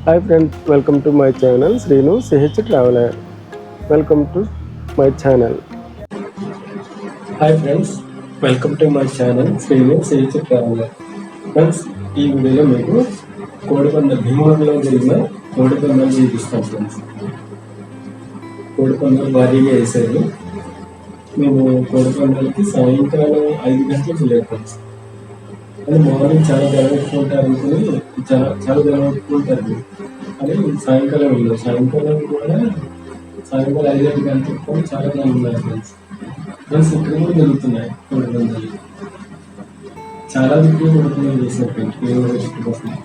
Hi friends welcome to my channel Srinu CH traveller welcome to my channel hi friends welcome to my channel Srinu CH traveller friends ఈ వీడియోలో మీకు కోడిపంద భీమవరంలో జరిగిన కోడిపందాలు చూపిస్తాం friends కోడిపందాలు భారీగా వేసారు మేము కోడిపందాలకి సాయంకాలం ఐదు గంటలకు వెళ్ళాం ఫ్రెండ్స్ అది మార్నింగ్ చాలా జరగట్టుకుంటారు అనుకుని చాలా చాలా జనం అని సాయంకాలం వెళ్ళాం సాయంకాలం కూడా సాయంకాలం ఐదు ఐదు గంటలకు కూడా చాలా జనం ఉన్నారు ఫ్రెండ్స్ ఫ్రెండ్స్ ఇక్కడ కూడా జరుగుతున్నాయి. కోడిపందాలు చాలా దిక్కులు కోడిపందాలు చేశారు ఫ్రెండ్స్ మేము చుట్టుపక్కల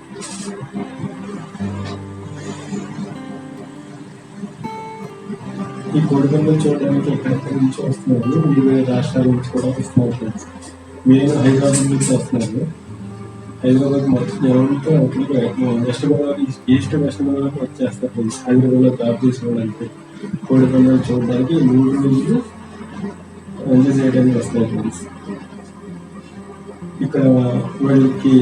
ఈ కోడిపందాలు చూడడానికి ఎక్కడెక్కడి నుంచి వస్తున్నారు. వివిధ రాష్ట్రాల నుంచి కూడా వస్తున్నారు ఫ్రెండ్స్ మీరు హైదరాబాద్ నుంచి వస్తున్నారు. హైదరాబాద్ మొత్తం జనంతో వెస్ట్ గోదావరి ఈస్ట్ వెస్ట్ గోదావరికి వచ్చేస్తారు ఫ్రెండ్స్ హైదరాబాద్లో జాబ్ తీసుకోవడానికి కోడి చూడడానికి మూడు రోజులు ఎంజాయ్ చేయడానికి వస్తారు ఫ్రెండ్స్ ఇక్కడ వాళ్ళకి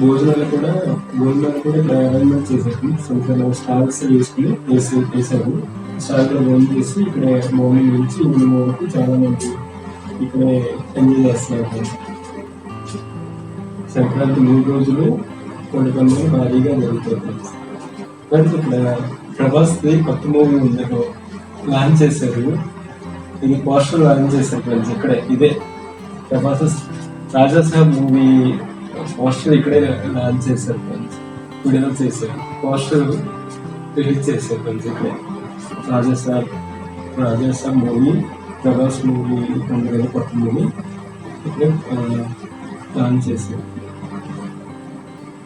భోజనాలు కూడా భోజనాలు కూడా ఇక్కడ అరేంజ్మెంట్ చేశారు. సంవత్సరం స్టాల్స్ వేసుకుని వేసి వేశారు. స్టాల్లో భోజనం చేసి ఇక్కడ మార్నింగ్ నుంచి ఈవినింగ్ వరకు చాలా మంది ఇక్కడే ఎంజాయ్ చేస్తున్నారు సంక్రాంతి మూడు రోజులు కొన్ని పండుగలు భారీగా జరుగుతాయి ఫ్రెండ్స్ ఇక్కడ ప్రభాస్ కొత్త మూవీ ఉంది లాంచ్ చేశారు. ఇది పోస్టర్ లాంచ్ చేశారు ఫ్రెండ్స్ ఇక్కడే ఇదే. ప్రభాస్ రాజా సాహెబ్ మూవీ పోస్టర్ ఇక్కడే లాంచ్ చేశారు ఫ్రెండ్స్ విడుదల చేశారు. పోస్టర్ రిలీజ్ చేశారు ఫ్రెండ్స్ ఇక్కడే. రాజా సాహెబ్ రాజా సాహెబ్ మూవీ ప్రభాస్ మూవీ పండుగ కొత్త మూవీ ఇక్కడే లాంచ్ చేశారు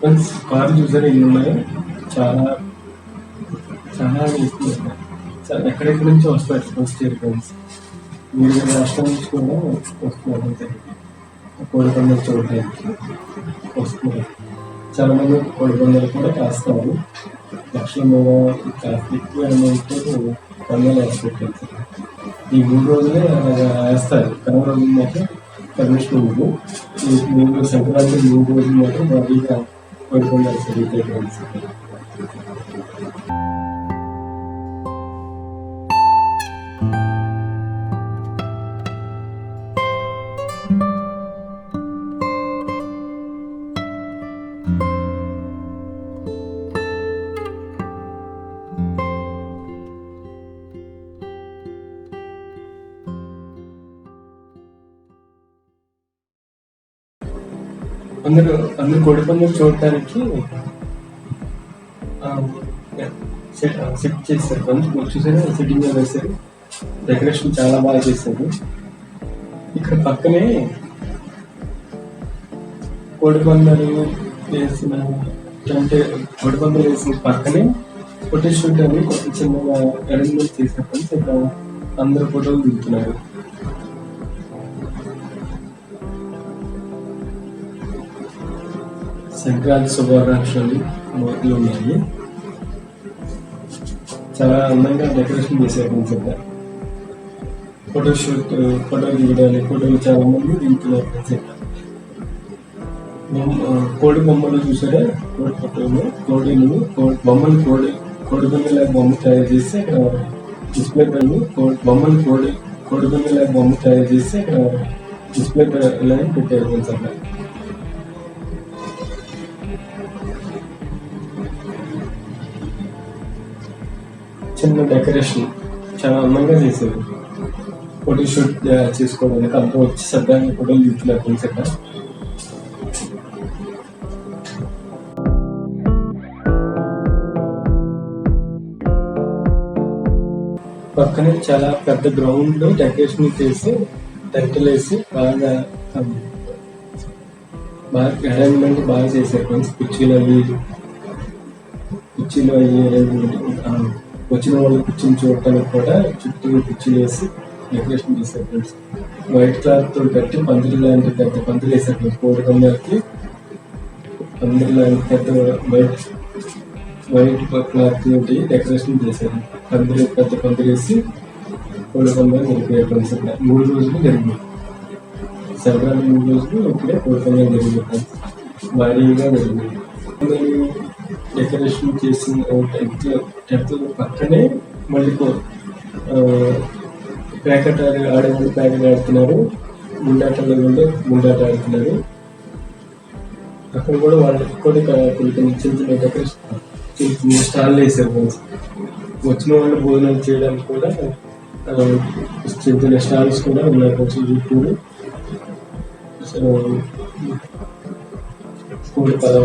ఫ్రెండ్స్ కార్ చూసారు? ఎన్ని ఉన్నాయో? చాలా చాలా ఎక్కువ చాలా ఎక్కడెక్కడి నుంచి వస్తారు ఫస్ట్ ఇయర్ ఫ్రెండ్స్ వివిధ రాష్ట్రాల నుంచి కూడా వస్తున్నారు అంతే. కోడి చూడటానికి వస్తున్నారు చాలా మంది కోడి కూడా కాస్తారు లక్షల మీద కాస్త ఎక్కువ అమౌంట్ వేసుకుంటారు ఈ మూడు రోజులే అలాగా వేస్తారు కనుమ రోజులు మాత్రం పర్మిషన్ ఉండదు ఈ మూడు సంక్రాంతి మూడు రోజులు మాత్రం భారీగా పడుకున్నారు జరుగుతాయి అందరూ అందరూ కోడి పందులు చూడటానికి సెట్ చేస్తారు కొంచెం చూసారా? సెట్టింగ్ వేశారు. డెకరేషన్ చాలా బాగా చేశారు. ఇక్కడ పక్కనే కోడి పందాలు వేసిన అంటే కోడి పందాలు వేసిన పక్కనే ఫోటో షూట్ అని కొంచెం చిన్నగా అరేంజ్మెంట్ చేసిన ఫ్రెండ్స్ ఇక్కడ అందరు ఫోటోలు దిగుతున్నారు. సంక్రాంతి శుభాకాంక్షలు మొదలు ఉన్నాయి. చాలా అందంగా డెకరేషన్ చేశారు ఫ్రెండ్స్ ఫోటోషూట్ ఫోటో ఫోటోలు దిగడానికి ఫోటోలు చాలా మంది దిగుతున్నారు కోడి బొమ్మలు చూసారా? కోడి ఫోటోలు కోడిలు బొమ్మలు కోడి కోడి బొమ్మల బొమ్మ తయారు చేసి అక్కడ డిస్ప్లే పైన బొమ్మలు కోడి కోడి బొమ్మల బొమ్మ తయారు చేసి అక్కడ డిస్ప్లే పైన పెట్టారు ఫ్రెండ్స్ చిన్న డెకరేషన్ చాలా అందంగా చేసేది ఫోటో షూట్ చేసుకోవడానికి అంతా వచ్చి సరదాగా ఫోటోలు తీస్తున్నారు ఫ్రెండ్స్ ఇక్కడ పక్కనే చాలా పెద్ద గ్రౌండ్లో డెకరేషన్ చేసి టెంట్లు వేసి బాగా బాగా అరేంజ్మెంట్ బాగా చేశారు ఫ్రెండ్స్. కుర్చీలు అవి కుర్చీలు అవి అరేంజ్మెంట్ వచ్చిన వాళ్ళు కూర్చొని చూడటానికి కూడా చుట్టూ కుర్చీలు వేసి డెకరేషన్ చేశారు ఫ్రెండ్స్. వైట్ క్లాత్తో కట్టి పందిరి లాంటి పెద్ద పందిరి వేశారు ఫ్రెండ్స్. కోడి పందాలకి పందిరి లాంటి పెద్ద వైట్ వైట్ క్లాత్ తోటి డెకరేషన్ చేశారు. పందిరి పెద్ద పందిరి వేసి కోడి పందాలు జరిపారు ఫ్రెండ్స్ ఇక్కడ మూడు రోజులు జరిగింది సంక్రాంతి మూడు రోజులు ఇప్పుడే కోడి పందాలు జరిగింది భారీగా జరిగింది డెకరేషన్ చేసిన టెన్త్ టెన్త్ పక్కనే మళ్ళీ ప్యాకెట్ ఆడేవాళ్ళు ప్యాకెట్ ఆడుతున్నారు. ముండాటలు ఆడేవాళ్ళు గుండాట ఆడుతున్నారు. అక్కడ కూడా వాళ్ళకి కూడా కొన్ని కొన్ని చిన్న చిన్న డెకరేషన్ చిన్న చిన్న స్టాల్ వేసారు వచ్చిన వాళ్ళు భోజనం చేయడానికి కూడా చిన్న చిన్న స్టాల్స్ కూడా ఉన్నాయి కొంచెం చుట్టూ సో ఫుడ్ పదవ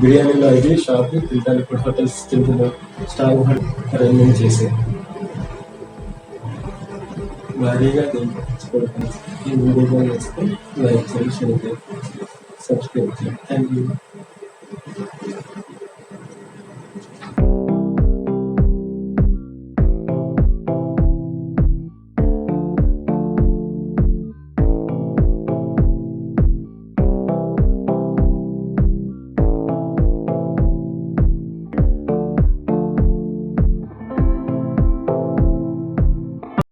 బిర్యానీలో అది షాప్ తినడానికి కూడా హోటల్స్ చిన్న చిన్న స్టాల్ అరేంజ్మెంట్ చేసి. భారీగా దీన్ని ఈ వీడియో చేస్తే లైక్ చేయండి షేర్ చేయండి సబ్స్క్రైబ్ చేయండి. Thank you